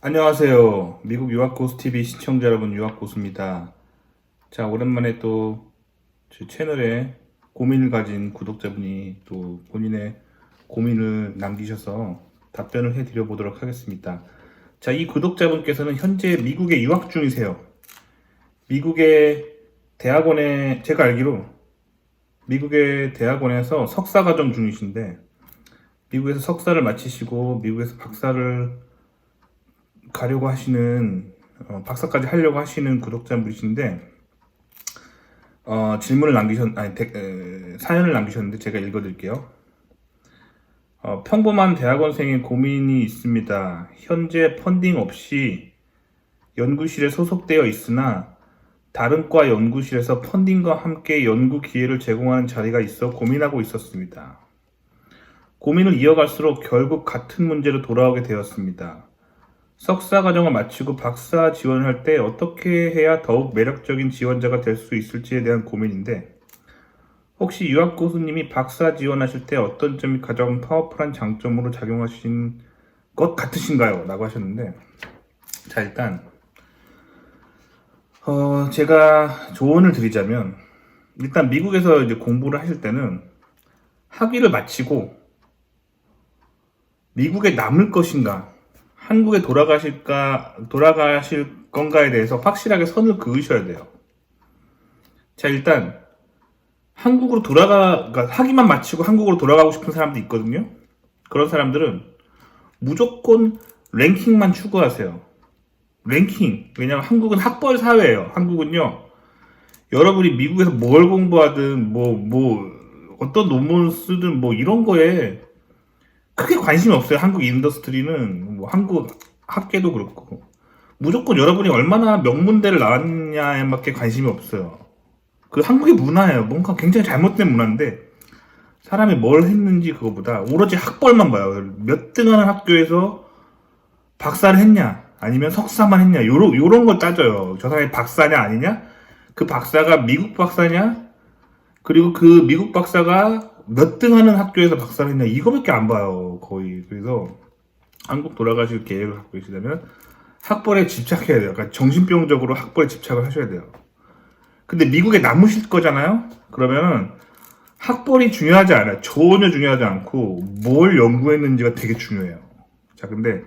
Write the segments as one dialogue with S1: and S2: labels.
S1: 안녕하세요. 미국 유학고수 TV 시청자 여러분, 유학고수입니다. 자, 오랜만에 또 제 채널에 고민을 가진 구독자분이 또 본인의 고민을 남기셔서 답변을 해드려 보도록 하겠습니다. 자, 이 구독자분께서는 현재 미국에 유학 중이세요. 미국의 대학원에, 제가 알기로 미국의 대학원에서 석사 과정 중이신데, 미국에서 석사를 마치시고 미국에서 박사를 가려고 하시는 어, 박사까지 하려고 하시는 구독자분이신데 어, 질문을 남기셨 아니 데- 에, 사연을 남기셨는데 제가 읽어드릴게요. 어, 평범한 대학원생의 고민이 있습니다. 현재 펀딩 없이 연구실에 소속되어 있으나 다른 과 연구실에서 펀딩과 함께 연구 기회를 제공하는 자리가 있어 고민하고 있었습니다. 고민을 이어갈수록 결국 같은 문제로 돌아오게 되었습니다. 석사 과정을 마치고 박사 지원을 할 때 어떻게 해야 더욱 매력적인 지원자가 될 수 있을지에 대한 고민인데 혹시 유학 교수님이 박사 지원하실 때 어떤 점이 가장 파워풀한 장점으로 작용하신 것 같으신가요? 라고 하셨는데 자 일단 어 제가 조언을 드리자면 일단 미국에서 이제 공부를 하실 때는 학위를 마치고 미국에 남을 것인가 한국에 돌아가실까, 돌아가실 건가에 대해서 확실하게 선을 그으셔야 돼요. 자, 일단, 한국으로 돌아가, 그러니까 학위만 마치고 한국으로 돌아가고 싶은 사람도 있거든요. 그런 사람들은 무조건 랭킹만 추구하세요. 랭킹. 왜냐면 한국은 학벌 사회예요. 한국은요. 여러분이 미국에서 뭘 공부하든, 뭐, 뭐, 어떤 논문 쓰든, 뭐, 이런 거에 크게 관심이 없어요. 한국 인더스트리는 뭐 한국 학계도 그렇고 무조건 여러분이 얼마나 명문대를 나왔냐에밖에 관심이 없어요. 그 한국의 문화예요. 뭔가 굉장히 잘못된 문화인데 사람이 뭘 했는지 그거보다 오로지 학벌만 봐요. 몇 등 하는 학교에서 박사를 했냐 아니면 석사만 했냐 요런 요런 걸 따져요. 저 사람이 박사냐 아니냐 그 박사가 미국 박사냐 그리고 그 미국 박사가 몇 등 하는 학교에서 박사를 했냐 이거밖에 안 봐요 거의. 그래서 한국 돌아가실 계획을 갖고 계시다면 학벌에 집착해야 돼요. 그러니까 정신병적으로 학벌에 집착을 하셔야 돼요. 근데 미국에 남으실 거잖아요? 그러면은 학벌이 중요하지 않아요. 전혀 중요하지 않고 뭘 연구했는지가 되게 중요해요. 자 근데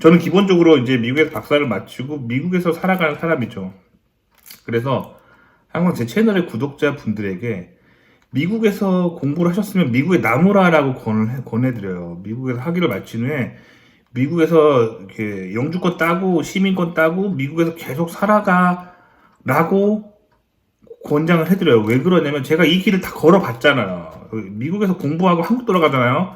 S1: 저는 기본적으로 이제 미국에서 박사를 마치고 미국에서 살아가는 사람이죠. 그래서 항상 제 채널의 구독자 분들에게 미국에서 공부를 하셨으면 미국에 남으라라고 권을, 권해드려요. 미국에서 학위를 마친 후에 미국에서 이렇게 영주권 따고 시민권 따고 미국에서 계속 살아가라고 권장을 해드려요. 왜 그러냐면 제가 이 길을 다 걸어봤잖아요. 미국에서 공부하고 한국 돌아가잖아요.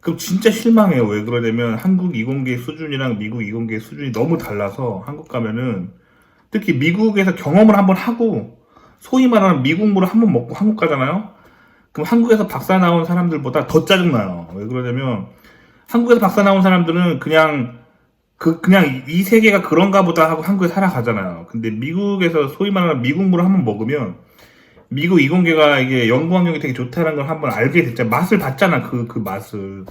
S1: 그럼 진짜 실망해요. 왜 그러냐면 한국 이공계 수준이랑 미국 이공계 수준이 너무 달라서 한국 가면은 특히 미국에서 경험을 한번 하고 소위 말하는 미국물을 한 번 먹고 한국 가잖아요? 그럼 한국에서 박사 나온 사람들보다 더 짜증나요. 왜 그러냐면, 한국에서 박사 나온 사람들은 그냥, 그, 그냥 이 세계가 그런가 보다 하고 한국에 살아가잖아요. 근데 미국에서 소위 말하는 미국물을 한번 먹으면, 미국 이공계가 이게 연구 환경이 되게 좋다는 걸 한번 알게 됐잖아. 맛을 봤잖아, 그, 그 맛을.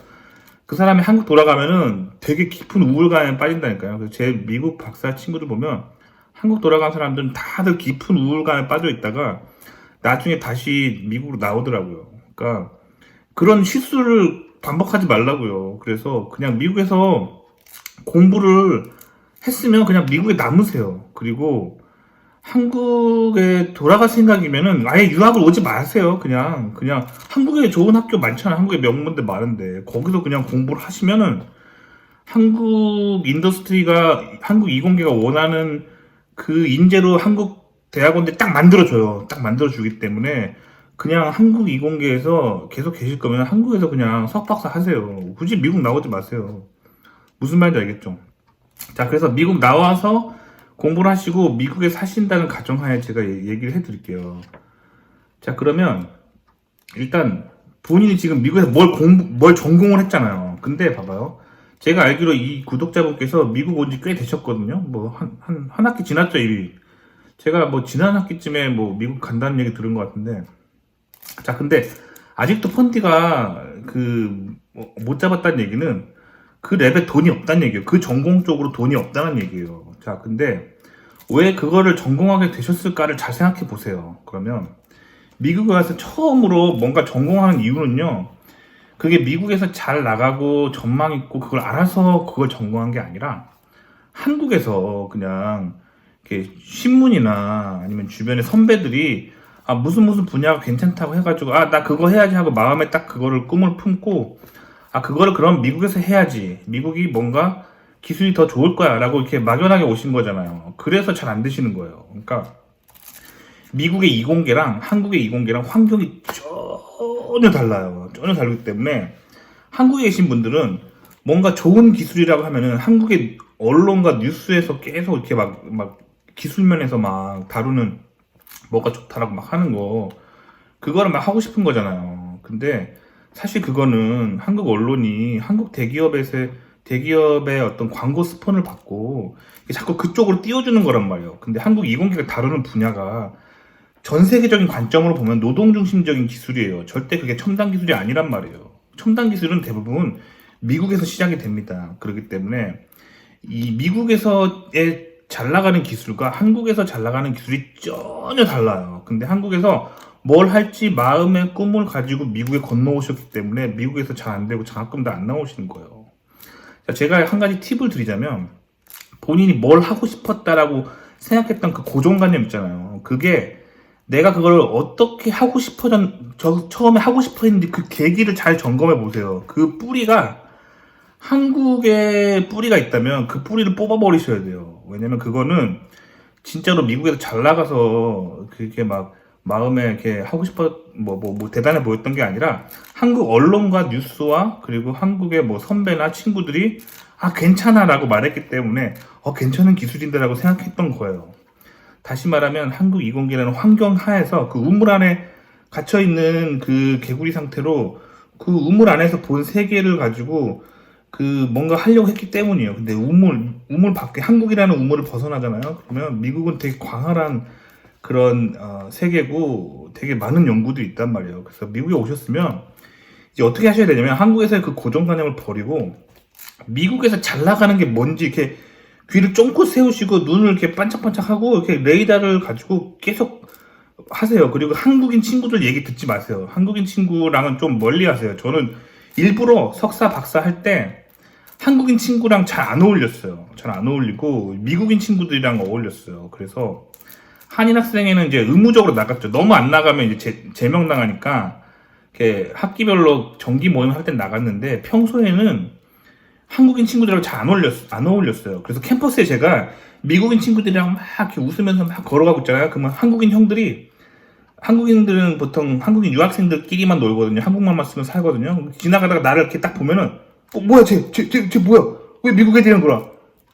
S1: 그 사람이 한국 돌아가면은 되게 깊은 우울감에 빠진다니까요. 그래서 제 미국 박사 친구들 보면, 한국 돌아간 사람들은 다들 깊은 우울감에 빠져 있다가 나중에 다시 미국으로 나오더라고요. 그러니까 그런 실수를 반복하지 말라고요. 그래서 그냥 미국에서 공부를 했으면 그냥 미국에 남으세요. 그리고 한국에 돌아갈 생각이면은 아예 유학을 오지 마세요. 그냥 그냥 한국에 좋은 학교 많잖아요. 한국에 명문대 많은데 거기서 그냥 공부를 하시면은 한국 인더스트리가 한국 이공계가 원하는 그 인재로 한국 대학원들 딱 만들어줘요. 딱 만들어주기 때문에 그냥 한국 이공계에서 계속 계실 거면 한국에서 그냥 석박사 하세요. 굳이 미국 나오지 마세요. 무슨 말인지 알겠죠? 자, 그래서 미국 나와서 공부를 하시고 미국에 사신다는 가정하에 제가 얘- 얘기를 해드릴게요. 자, 그러면 일단 본인이 지금 미국에서 뭘 공부, 뭘 전공을 했잖아요. 근데 봐봐요. 제가 알기로 이 구독자분께서 미국 온 지 꽤 되셨거든요. 뭐, 한, 한, 한 학기 지났죠, 이미. 제가 뭐, 지난 학기쯤에 뭐, 미국 간다는 얘기 들은 것 같은데. 자, 근데, 아직도 펀디가, 그, 뭐, 못 잡았다는 얘기는, 그 랩에 돈이 없다는 얘기예요. 그 전공 쪽으로 돈이 없다는 얘기예요. 자, 근데 왜 그거를 전공하게 되셨을까를 잘 생각해 보세요. 그러면 미국에 와서 처음으로 뭔가 전공하는 이유는요. 그게 미국에서 잘 나가고 전망 있고 그걸 알아서 그걸 전공한 게 아니라 한국에서 그냥 이렇게 신문이나 아니면 주변의 선배들이 아 무슨 무슨 분야가 괜찮다고 해가지고 아 나 그거 해야지 하고 마음에 딱 그거를 꿈을 품고 아 그거를 그럼 미국에서 해야지 미국이 뭔가 기술이 더 좋을 거야 라고 이렇게 막연하게 오신 거잖아요. 그래서 잘 안 되시는 거예요. 그러니까 미국의 이공계랑 한국의 이공계랑 환경이 전혀 달라요. 전혀 다르기 때문에 한국에 계신 분들은 뭔가 좋은 기술이라고 하면은 한국의 언론과 뉴스에서 계속 이렇게 막, 막 기술면에서 막 다루는 뭐가 좋다라고 막 하는 거 그거를 막 하고 싶은 거잖아요. 근데 사실 그거는 한국 언론이 한국 대기업에서 대기업의 어떤 광고 스폰을 받고 자꾸 그쪽으로 띄워주는 거란 말이에요. 근데 한국 이공계가 다루는 분야가 전 세계적인 관점으로 보면 노동 중심적인 기술이에요. 절대 그게 첨단 기술이 아니란 말이에요. 첨단 기술은 대부분 미국에서 시작이 됩니다. 그렇기 때문에 이 미국에서의 잘 나가는 기술과 한국에서 잘 나가는 기술이 전혀 달라요. 근데 한국에서 뭘 할지 마음의 꿈을 가지고 미국에 건너오셨기 때문에 미국에서 잘 안 되고 장학금도 안 나오시는 거예요. 자, 제가 한 가지 팁을 드리자면 본인이 뭘 하고 싶었다라고 생각했던 그 고정관념 있잖아요. 그게 내가 그걸 어떻게 하고 싶어 전 저 처음에 하고 싶어 했는데 그 계기를 잘 점검해 보세요. 그 뿌리가 한국에 뿌리가 있다면 그 뿌리를 뽑아 버리셔야 돼요. 왜냐면 그거는 진짜로 미국에서 잘 나가서 그게 막 마음에 이렇게 하고 싶어 뭐, 뭐, 뭐 대단해 보였던 게 아니라 한국 언론과 뉴스와 그리고 한국의 뭐 선배나 친구들이 아 괜찮아라고 말했기 때문에 어 괜찮은 기술인데라고 생각했던 거예요. 다시 말하면 한국 이공계라는 환경 하에서 그 우물 안에 갇혀 있는 그 개구리 상태로 그 우물 안에서 본 세계를 가지고 그 뭔가 하려고 했기 때문이에요. 근데 우물 우물 밖에 한국이라는 우물을 벗어나잖아요. 그러면 미국은 되게 광활한 그런 어, 세계고 되게 많은 연구도 있단 말이에요. 그래서 미국에 오셨으면 이제 어떻게 하셔야 되냐면 한국에서의 그 고정관념을 버리고 미국에서 잘 나가는 게 뭔지 이렇게 귀를 쫑긋 세우시고 눈을 이렇게 반짝반짝하고 이렇게 레이더를 가지고 계속 하세요. 그리고 한국인 친구들 얘기 듣지 마세요. 한국인 친구랑은 좀 멀리 하세요. 저는 일부러 석사 박사 할 때 한국인 친구랑 잘 안 어울렸어요. 잘 안 어울리고 미국인 친구들이랑 어울렸어요. 그래서 한인 학생회는 이제 의무적으로 나갔죠. 너무 안 나가면 이제 제, 제명당하니까 이렇게 학기별로 정기 모임 할땐 나갔는데 평소에는 한국인 친구들하고 잘 안 어울렸, 안 어울렸어요. 그래서 캠퍼스에 제가 미국인 친구들이랑 막 이렇게 웃으면서 막 걸어가고 있잖아요. 그러면 한국인 형들이, 한국인들은 보통 한국인 유학생들끼리만 놀거든요. 한국말만 쓰면 살거든요. 지나가다가 나를 이렇게 딱 보면은, 어, 뭐야, 쟤, 쟤, 쟤, 쟤 뭐야? 왜 미국에 되는 거야?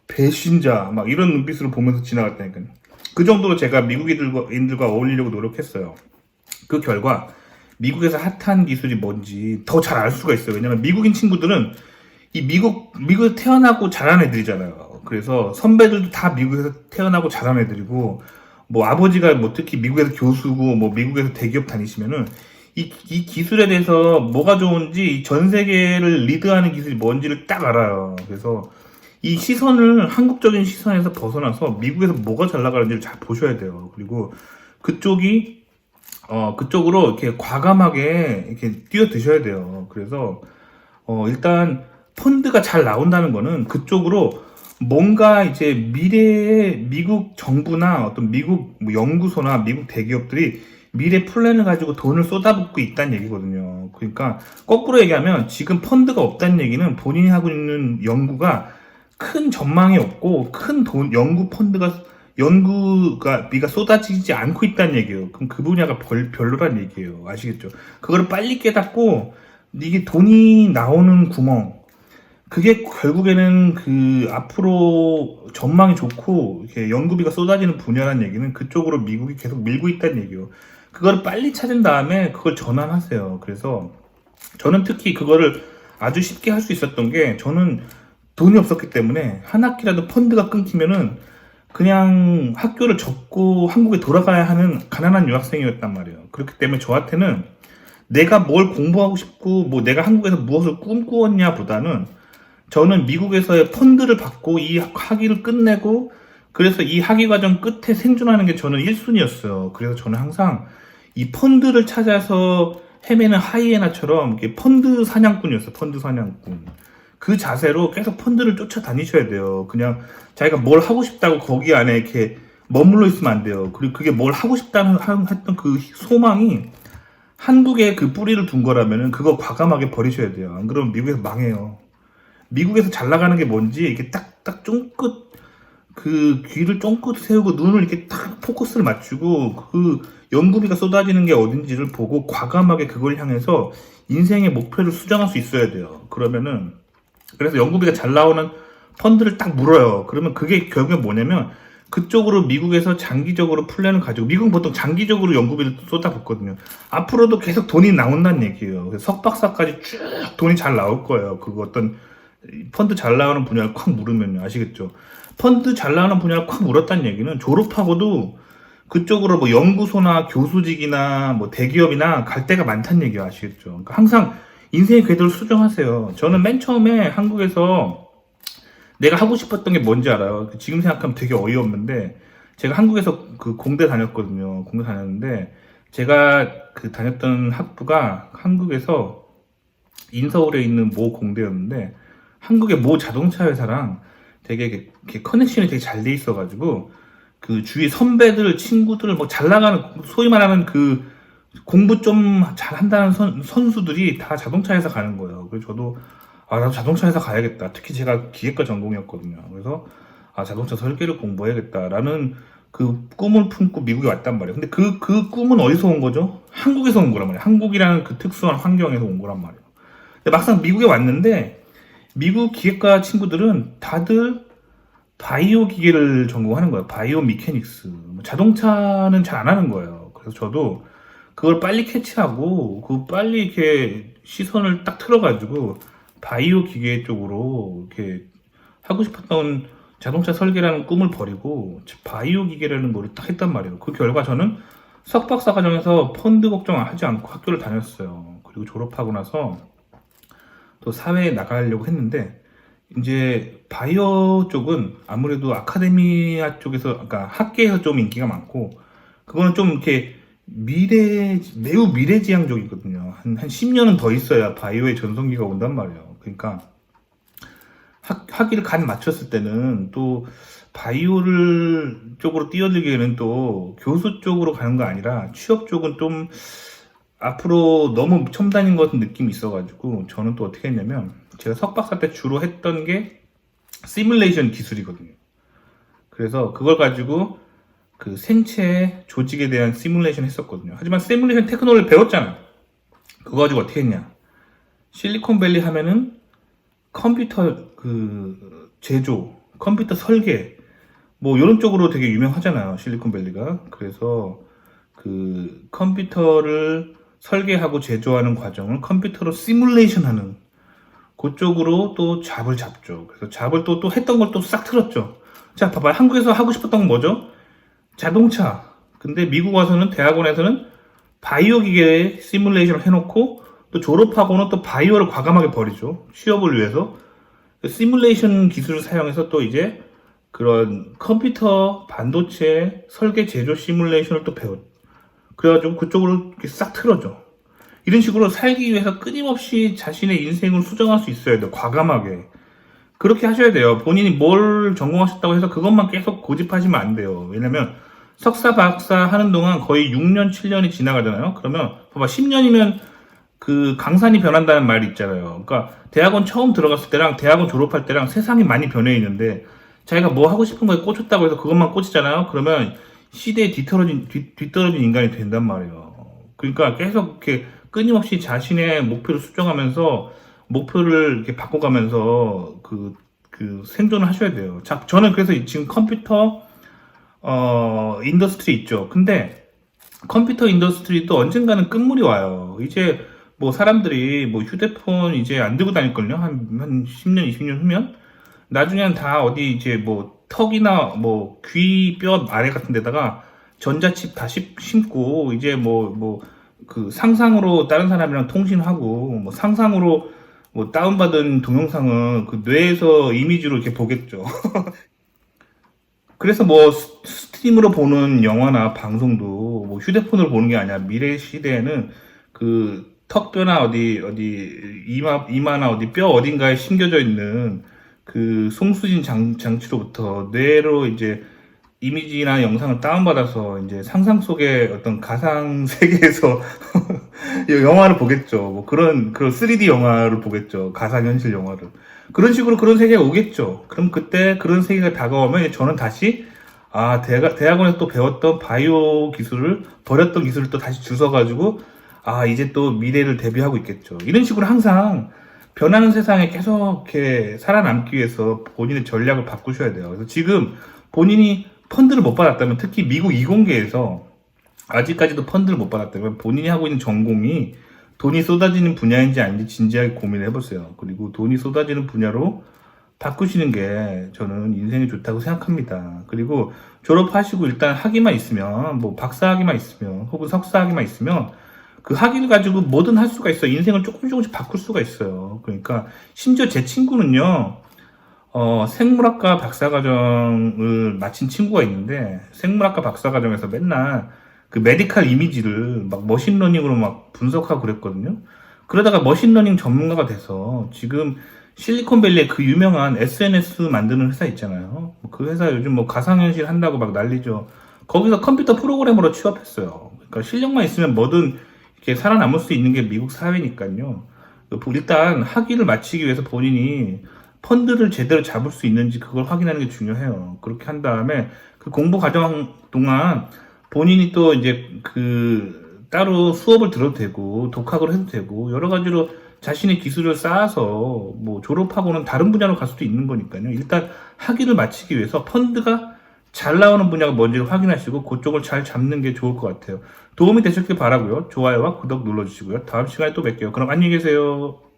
S1: 배신자. 막 이런 눈빛으로 보면서 지나갔다니까요. 그 정도로 제가 미국인들과 어울리려고 노력했어요. 그 결과, 미국에서 핫한 기술이 뭔지 더 잘 알 수가 있어요. 왜냐면 미국인 친구들은 이 미국, 미국에서 태어나고 자란 애들이잖아요. 그래서 선배들도 다 미국에서 태어나고 자란 애들이고, 뭐 아버지가 뭐 특히 미국에서 교수고, 뭐 미국에서 대기업 다니시면은, 이, 이 기술에 대해서 뭐가 좋은지 전 세계를 리드하는 기술이 뭔지를 딱 알아요. 그래서 이 시선을 한국적인 시선에서 벗어나서 미국에서 뭐가 잘 나가는지를 잘 보셔야 돼요. 그리고 그쪽이, 어, 그쪽으로 이렇게 과감하게 이렇게 뛰어드셔야 돼요. 그래서, 어, 일단 펀드가 잘 나온다는 거는 그쪽으로 뭔가 이제 미래에 미국 정부나 어떤 미국 뭐 연구소나 미국 대기업들이 미래 플랜을 가지고 돈을 쏟아붓고 있다는 얘기거든요. 그러니까 거꾸로 얘기하면 지금 펀드가 없다는 얘기는 본인이 하고 있는 연구가 큰 전망이 없고 큰 돈 연구 펀드가 연구가 비가 쏟아지지 않고 있다는 얘기예요. 그럼 그 분야가 별, 별로란 얘기예요. 아시겠죠? 그거를 빨리 깨닫고 이게 돈이 나오는 구멍 그게 결국에는 그 앞으로 전망이 좋고 이렇게 연구비가 쏟아지는 분야라는 얘기는 그쪽으로 미국이 계속 밀고 있다는 얘기예요. 그걸 빨리 찾은 다음에 그걸 전환하세요. 그래서 저는 특히 그거를 아주 쉽게 할 수 있었던 게 저는 돈이 없었기 때문에 한 학기라도 펀드가 끊기면은 그냥 학교를 접고 한국에 돌아가야 하는 가난한 유학생이었단 말이에요. 그렇기 때문에 저한테는 내가 뭘 공부하고 싶고 뭐 내가 한국에서 무엇을 꿈꾸었냐 보다는 저는 미국에서의 펀드를 받고 이 학위를 끝내고 그래서 이 학위 과정 끝에 생존하는 게 저는 1순위였어요. 그래서 저는 항상 이 펀드를 찾아서 헤매는 하이에나처럼 펀드 사냥꾼이었어요. 펀드 사냥꾼. 그 자세로 계속 펀드를 쫓아다니셔야 돼요. 그냥 자기가 뭘 하고 싶다고 거기 안에 이렇게 머물러 있으면 안 돼요. 그리고 그게 뭘 하고 싶다는 하- 했던 그 소망이 한국에 그 뿌리를 둔 거라면은 그거 과감하게 버리셔야 돼요. 안 그러면 미국에서 망해요. 미국에서 잘 나가는 게 뭔지 이렇게 딱딱 쫑긋 그 귀를 쫑긋 세우고 눈을 이렇게 딱 포커스를 맞추고 그 연구비가 쏟아지는 게 어딘지를 보고 과감하게 그걸 향해서 인생의 목표를 수정할 수 있어야 돼요. 그러면은 그래서 연구비가 잘 나오는 펀드를 딱 물어요. 그러면 그게 결국에 뭐냐면 그쪽으로 미국에서 장기적으로 플랜을 가지고 미국은 보통 장기적으로 연구비를 쏟아붓거든요. 앞으로도 계속 돈이 나온다는 얘기예요. 석박사까지 쭉 돈이 잘 나올 거예요. 그거 어떤 펀드 잘 나오는 분야를 콱 물으면요. 아시겠죠? 펀드 잘 나오는 분야를 콱 물었다는 얘기는 졸업하고도 그쪽으로 뭐 연구소나 교수직이나 뭐 대기업이나 갈 데가 많다는 얘기예요. 아시겠죠? 그러니까 항상 인생의 궤도를 수정하세요. 저는 맨 처음에 한국에서 내가 하고 싶었던 게 뭔지 알아요. 지금 생각하면 되게 어이없는데 제가 한국에서 그 공대 다녔거든요. 공대 다녔는데 제가 그 다녔던 학부가 한국에서 인서울에 있는 모 공대였는데 한국의 모 자동차 회사랑 되게 커넥션이 되게 잘 돼 있어가지고 그 주위 선배들 친구들 뭐 잘 나가는 소위 말하는 그 공부 좀 잘한다는 선, 선수들이 다 자동차 회사 가는 거예요. 그래서 저도 아 나도 자동차 회사 가야겠다. 특히 제가 기계과 전공이었거든요. 그래서 아 자동차 설계를 공부해야겠다라는 그 꿈을 품고 미국에 왔단 말이에요. 근데 그, 그 꿈은 어디서 온 거죠? 한국에서 온 거란 말이에요. 한국이라는 그 특수한 환경에서 온 거란 말이에요. 근데 막상 미국에 왔는데 미국 기계과 친구들은 다들 바이오 기계를 전공하는 거예요. 바이오 미케닉스. 뭐 자동차는 잘 안 하는 거예요. 그래서 저도 그걸 빨리 캐치하고 그 빨리 이렇게 시선을 딱 틀어가지고 바이오 기계 쪽으로 이렇게 하고 싶었던 자동차 설계라는 꿈을 버리고 바이오 기계라는 거를 딱 했단 말이에요. 그 결과 저는 석박사 과정에서 펀드 걱정하지 않고 학교를 다녔어요. 그리고 졸업하고 나서 또 사회에 나가려고 했는데 이제 바이오 쪽은 아무래도 아카데미아 쪽에서 그러니까 학계에서 좀 인기가 많고 그거는 좀 이렇게 미래 매우 미래지향적이거든요. 한, 한 10년은 더 있어야 바이오의 전성기가 온단 말이에요. 그러니까 학, 학위를 간 맞췄을 때는 또 바이오를 쪽으로 뛰어들기에는 또 교수 쪽으로 가는 거 아니라 취업 쪽은 좀 앞으로 너무 첨단인 것 같은 느낌이 있어가지고 저는 또 어떻게 했냐면 제가 석박사 때 주로 했던 게 시뮬레이션 기술이거든요. 그래서 그걸 가지고 그 생체 조직에 대한 시뮬레이션 했었거든요. 하지만 시뮬레이션 테크놀로지를 배웠잖아. 그거 가지고 어떻게 했냐? 실리콘밸리 하면은 컴퓨터 그 제조, 컴퓨터 설계 뭐 이런 쪽으로 되게 유명하잖아요. 실리콘밸리가. 그래서 그 컴퓨터를 설계하고 제조하는 과정을 컴퓨터로 시뮬레이션 하는 그쪽으로 또 잡을 잡죠. 그래서 잡을 또 또 했던 걸 또 싹 틀었죠. 자, 봐봐요. 한국에서 하고 싶었던 건 뭐죠? 자동차. 근데 미국 와서는 대학원에서는 바이오 기계에 시뮬레이션을 해놓고 또 졸업하고는 또 바이오를 과감하게 버리죠. 취업을 위해서. 시뮬레이션 기술을 사용해서 또 이제 그런 컴퓨터, 반도체, 설계, 제조 시뮬레이션을 또 배웠죠. 그래가지고 그쪽으로 이렇게 싹 틀어져. 이런 식으로 살기 위해서 끊임없이 자신의 인생을 수정할 수 있어야 돼요. 과감하게. 그렇게 하셔야 돼요. 본인이 뭘 전공하셨다고 해서 그것만 계속 고집하시면 안 돼요. 왜냐면 석사, 박사 하는 동안 거의 6년, 7년이 지나가잖아요. 그러면 봐봐 10년이면 그 강산이 변한다는 말이 있잖아요. 그러니까 대학원 처음 들어갔을 때랑 대학원 졸업할 때랑 세상이 많이 변해 있는데 자기가 뭐 하고 싶은 거에 꽂혔다고 해서 그것만 꽂히잖아요. 그러면 시대에 뒤떨어진, 뒤, 뒤떨어진 인간이 된단 말이에요. 그러니까 계속 이렇게 끊임없이 자신의 목표를 수정하면서 목표를 이렇게 바꿔가면서 그, 그 생존을 하셔야 돼요. 자, 저는 그래서 지금 컴퓨터, 어, 인더스트리 있죠. 근데 컴퓨터 인더스트리도 언젠가는 끝물이 와요. 이제 뭐 사람들이 뭐 휴대폰 이제 안 들고 다닐걸요? 한, 한 10년, 20년 후면? 나중에는 다 어디 이제 뭐 턱이나 뭐 귀뼈 아래 같은 데다가 전자칩 다 심- 심고 이제 뭐 뭐 그 상상으로 다른 사람이랑 통신하고 뭐 상상으로 뭐 다운받은 동영상은 그 뇌에서 이미지로 이렇게 보겠죠. 그래서 뭐 스- 스트림으로 보는 영화나 방송도 뭐 휴대폰으로 보는 게 아니라 미래 시대에는 그 턱뼈나 어디 어디 이마 이마나 어디 뼈 어딘가에 심겨져 있는 그 송수진 장, 장치로부터 뇌로 이제 이미지나 영상을 다운받아서 이제 상상 속의 어떤 가상 세계에서 이 영화를 보겠죠. 뭐 그런 그런 3D 영화를 보겠죠. 가상 현실 영화를. 그런 식으로 그런 세계가 오겠죠. 그럼 그때 그런 세계가 다가오면 저는 다시 아 대학 대학원에서 또 배웠던 바이오 기술을 버렸던 기술을 또 다시 주워 가지고 아 이제 또 미래를 대비하고 있겠죠. 이런 식으로 항상 변하는 세상에 계속 이렇게 살아남기 위해서 본인의 전략을 바꾸셔야 돼요. 그래서 지금 본인이 펀드를 못 받았다면 특히 미국 이공계에서 아직까지도 펀드를 못 받았다면 본인이 하고 있는 전공이 돈이 쏟아지는 분야인지 아닌지 진지하게 고민을 해보세요. 그리고 돈이 쏟아지는 분야로 바꾸시는 게 저는 인생에 좋다고 생각합니다. 그리고 졸업하시고 일단 학위만 있으면, 뭐 박사학위만 있으면, 혹은 석사학위만 있으면, 그 학위를 가지고 뭐든 할 수가 있어요. 인생을 조금 조금씩 바꿀 수가 있어요. 그러니까, 심지어 제 친구는요, 어, 생물학과 박사과정을 마친 친구가 있는데, 생물학과 박사과정에서 맨날 그 메디칼 이미지를 막 머신러닝으로 막 분석하고 그랬거든요. 그러다가 머신러닝 전문가가 돼서 지금 실리콘밸리에 그 유명한 SNS 만드는 회사 있잖아요. 그 회사 요즘 뭐 가상현실 한다고 막 난리죠. 거기서 컴퓨터 프로그래머로 취업했어요. 그러니까 실력만 있으면 뭐든 살아남을 수 있는 게 미국 사회니까요. 일단 학위를 마치기 위해서 본인이 펀드를 제대로 잡을 수 있는지 그걸 확인하는 게 중요해요. 그렇게 한 다음에 그 공부 과정 동안 본인이 또 이제 그 따로 수업을 들어도 되고 독학을 해도 되고 여러 가지로 자신의 기술을 쌓아서 뭐 졸업하고는 다른 분야로 갈 수도 있는 거니까요. 일단 학위를 마치기 위해서 펀드가 잘 나오는 분야가 뭔지를 확인하시고 그쪽을 잘 잡는 게 좋을 것 같아요. 도움이 되셨길 바라고요. 좋아요와 구독 눌러주시고요. 다음 시간에 또 뵐게요. 그럼 안녕히 계세요.